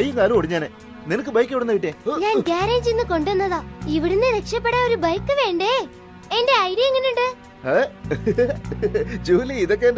കൈയും കാലും ഒടിഞ്ഞാനെ. നിനക്ക് ബൈക്ക് എവിടെ നിന്ന് കിട്ടിയേ ഞാൻ ഗ്യാരേജിൽ നിന്ന് കൊണ്ടുവന്നതാ. ഇവിടുന്ന് രക്ഷപ്പെടാൻ ഒരു ബൈക്ക് വേണ്ടേ? എന്റെ ഐഡിയ എങ്ങനെയുണ്ട്? ജൂലി ഇതൊക്കെ